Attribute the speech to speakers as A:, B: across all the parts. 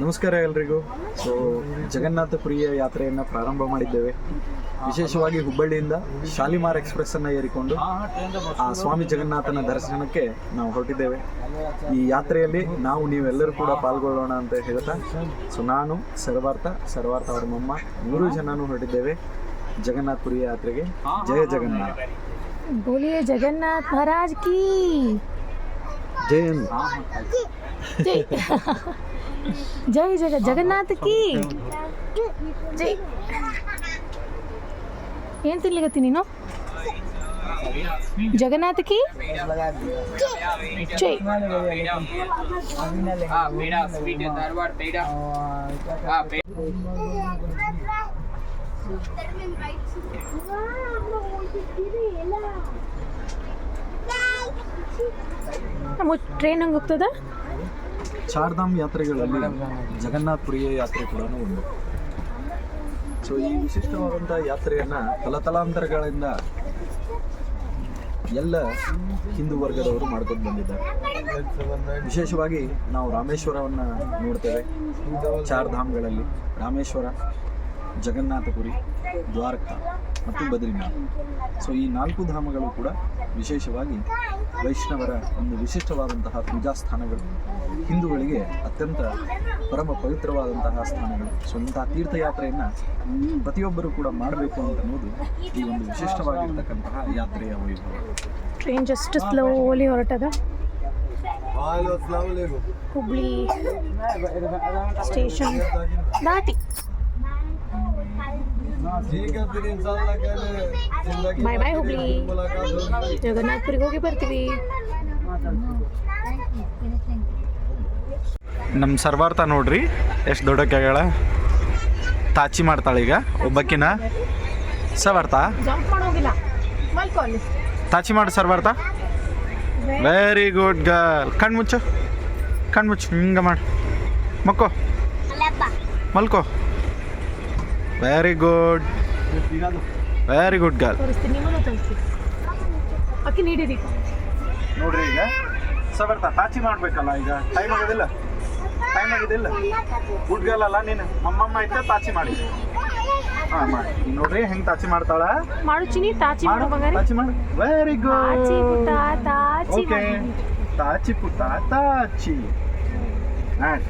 A: ನಮಸ್ಕಾರ ಎಲ್ರಿಗೂ. ಸೊ ಜಗನ್ನಾಥಪುರಿಯ ಯಾತ್ರೆಯನ್ನು ಪ್ರಾರಂಭ ಮಾಡಿದ್ದೇವೆ. ವಿಶೇಷವಾಗಿ ಹುಬ್ಬಳ್ಳಿಯಿಂದ ಶಾಲಿಮಾರ್ ಎಕ್ಸ್ಪ್ರೆಸ್ ಅನ್ನ ಏರಿಕೊಂಡು ಆ ಸ್ವಾಮಿ ಜಗನ್ನಾಥನ ದರ್ಶನಕ್ಕೆ ನಾವು ಹೊರಟಿದ್ದೇವೆ. ಈ ಯಾತ್ರೆಯಲ್ಲಿ ನಾವು ನೀವೆಲ್ಲರೂ ಕೂಡ ಪಾಲ್ಗೊಳ್ಳೋಣ ಅಂತ ಹೇಳ್ತಾ ಸೊ ನಾನು ಸರ್ವಾರ್ಥ ಸರ್ವಾರ್ಥ ಅವರ ಮೊಮ್ಮ ಮೂರು ಜನನೂ ಹೊರಟಿದ್ದೇವೆ. ಜಗನ್ನಾಥಪುರಿಯ ಯಾತ್ರೆಗೆ. ಜಯ ಜಗನ್ನಾಥ.
B: ಬೋಲಿಯೇ ಜಗನ್ನಾಥ್ ಮಹಾರಾಜ್ ಕಿ.
A: ಜಯ
B: ಜೈ ಜಗ ಜಗನ್ನಾಥ ಕೀ. ಏನ್ ಏನು ನೀನು? ಜಗನ್ನಾಥ ಕೀ? ಜೈ.
C: ನಮ್ಮ
B: ಟ್ರೈನ್ ಹಂಗೆ ಹೋಗ್ತದ?
A: ಚಾರ್ಧಾಮ್ ಯಾತ್ರೆಗಳಲ್ಲಿ ಜಗನ್ನಾಥಪುರಿಯ ಯಾತ್ರೆ ಕೂಡ ಒಂದು. ಸೊ ಈ ವಿಶಿಷ್ಟವಾದಂಥ ಯಾತ್ರೆಯನ್ನು ತಲತಲಾಂತರಗಳಿಂದ ಎಲ್ಲ ಹಿಂದೂ ವರ್ಗದವರು ಮಾಡ್ಕೊಂಡು ಬಂದಿದ್ದಾರೆ. ವಿಶೇಷವಾಗಿ ನಾವು ರಾಮೇಶ್ವರವನ್ನು ನೋಡ್ತೇವೆ. ಚಾರ್ಧಾಮ್ಗಳಲ್ಲಿ ರಾಮೇಶ್ವರ, ಜಗನ್ನಾಥಪುರಿ, ದ್ವಾರಕಾ. ಮತ್ತು ಬದ್ರಿನಾಥ್ ಸೊ ಈ ನಾಲ್ಕು ಧಾಮಗಳು ಕೂಡ ವಿಶೇಷವಾಗಿ ವೈಷ್ಣವರ ಒಂದು ವಿಶಿಷ್ಟವಾದಂತಹ ಪೂಜಾ ಸ್ಥಾನಗಳು. ಹಿಂದೂಗಳಿಗೆ ಅತ್ಯಂತ ಪರಮ ಪವಿತ್ರವಾದಂತಹ ಸ್ಥಾನಗಳು. ಸೊ ಇಂತಹ ತೀರ್ಥಯಾತ್ರೆಯನ್ನು ಪ್ರತಿಯೊಬ್ಬರೂ ಕೂಡ ಮಾಡಬೇಕು ಅಂತ ಅನ್ನೋದು ಈ ಒಂದು ವಿಶಿಷ್ಟವಾಗಿರ್ತಕ್ಕಂತಹ ಯಾತ್ರೆಯ ವೈಭವ.
B: ಟ್ರೈನ್ ಜಸ್ಟ್ ಸ್ಲೋಲಿ ಹೊರಟದ? ಹುಬ್ಳಿ ಸ್ಟೇಷನ್ ದಾಟಿ. ಬಾಯ್ ಬಾಯ್ ಹುಬ್ಳಿ ಜಗನ್ನಾಥ್ಪುರಿಗೆ ಹೋಗಿ ಬರ್ತೀವಿ.
A: ನಮ್ಮ ಸರ್ವಾರ್ಥ ನೋಡ್ರಿ ಎಷ್ಟು ದೊಡ್ಡಕ್ಕಾಗಳ ತಾಚಿ ಮಾಡ್ತಾಳೆ ಈಗ ಒಬ್ಬಕ್ಕಿನ ಸರ್ವಾರ್ಥ? ತಾಚಿ ಮಾಡು ಸರ್ವಾರ್ಥ. ವೆರಿ ಗುಡ್ ಗರ್ಲ್ ಕಣ್ಣು ಮುಚ್ಚು ಕಣ್ಣು ಮುಚ್ಚು ಹಿಂಗೆ ಮಾಡು. ಮಕ್ಕೋ ಮಲ್ಕೋ. Very good very good girl
B: ಅಕ್ಕಿ ನೀಡಿರಿ.
A: ನೋಡ್ರಿ ಈಗ. ಸರ್ವಾರ್ಥ ತಾಚಿ ಮಾಡ್ಬೇಕಲ್ಲ ಈಗ. ಟೈಮ್ ಆಗೋದಿಲ್ಲ. ಟೈಮ್ ಆಗೋದಿಲ್ಲ. ಗುಡ್ ಗರ್ಲ್ ಅಲ್ಲ ನೀನು. ನಮ್ಮಮ್ಮ ಇದ್ದ ತಾಚಿ ಮಾಡಿ. ಹಾಂ ಮಾಡಿ. ನೋಡ್ರಿ ಹೆಂಗೆ ತಾಚಿ ಮಾಡ್ತಾಳ?
B: ಮಾಡುಚಿನಿ ತಾಚಿ ಮಾಡು
A: ತಾಚಿ ಮಾಡು. Very good okay. ತಾಚಿ ಪುಟ್ಟ ತಾಚಿ ಹಾಂ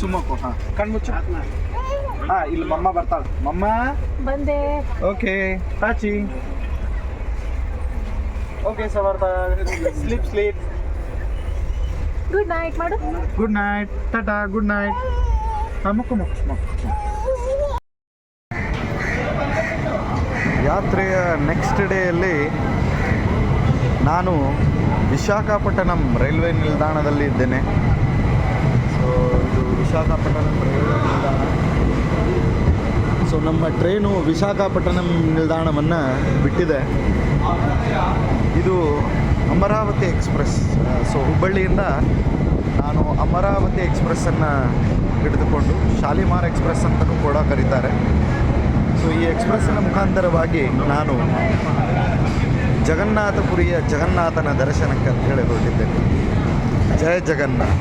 A: ಸುಮ್ಮಕ್ಕೋ ಹಾಂ ಕಣ್ಮುಚ್ಚು. ಹಾಂ ಇಲ್ಲಿ ಮಮ್ಮ ಬರ್ತಾಳೆ. ಮಮ್ಮ?
B: ಬಂದೆ.
A: ಓಕೆ ಪಾಚಿ ಓಕೆ ಸವಾರ್ಥ ಸ್ಲೀಪ್ ಸ್ಲೀಪ್.
B: ಗುಡ್ ನೈಟ್ ಮಾಡು.
A: ಗುಡ್ ನೈಟ್ ಟಾಟಾ ಗುಡ್ ನೈಟ್ ಹಾಂ ಮಕ್ಕು ಮಕ್ಕು ಮಕ್ಕು ಯಾತ್ರೆಯ ನೆಕ್ಸ್ಟ್ ಡೇಯಲ್ಲಿ ನಾನು ವಿಶಾಖಪಟ್ಟಣಂ ರೈಲ್ವೆ ನಿಲ್ದಾಣದಲ್ಲಿ ಇದ್ದೇನೆ. ಸೊ ಇದು ವಿಶಾಖಪಟ್ಟಣಂ ರೈಲ್ವೆ ಸೊ ನಮ್ಮ ಟ್ರೈನು ವಿಶಾಖಪಟ್ಟಣಂ ನಿಲ್ದಾಣವನ್ನು ಬಿಟ್ಟಿದೆ. ಇದು ಅಮರಾವತಿ ಎಕ್ಸ್ಪ್ರೆಸ್. ಸೊ ಹುಬ್ಬಳ್ಳಿಯಿಂದ ನಾನು ಅಮರಾವತಿ ಎಕ್ಸ್ಪ್ರೆಸ್ಸನ್ನು ಹಿಡಿದುಕೊಂಡು ಶಾಲಿಮಾರ್ ಎಕ್ಸ್ಪ್ರೆಸ್ ಅಂತಲೂ ಕೂಡ ಕರೀತಾರೆ. ಸೊ ಈ ಎಕ್ಸ್ಪ್ರೆಸ್ಸಿನ ಮುಖಾಂತರವಾಗಿ ನಾನು ಜಗನ್ನಾಥಪುರಿಯ ಜಗನ್ನಾಥನ ದರ್ಶನಕ್ಕೆ ಅಂತ ಹೇಳಿ ಹೊರಟಿದ್ದೇನೆ. ಜಯ ಜಗನ್ನಾಥ್.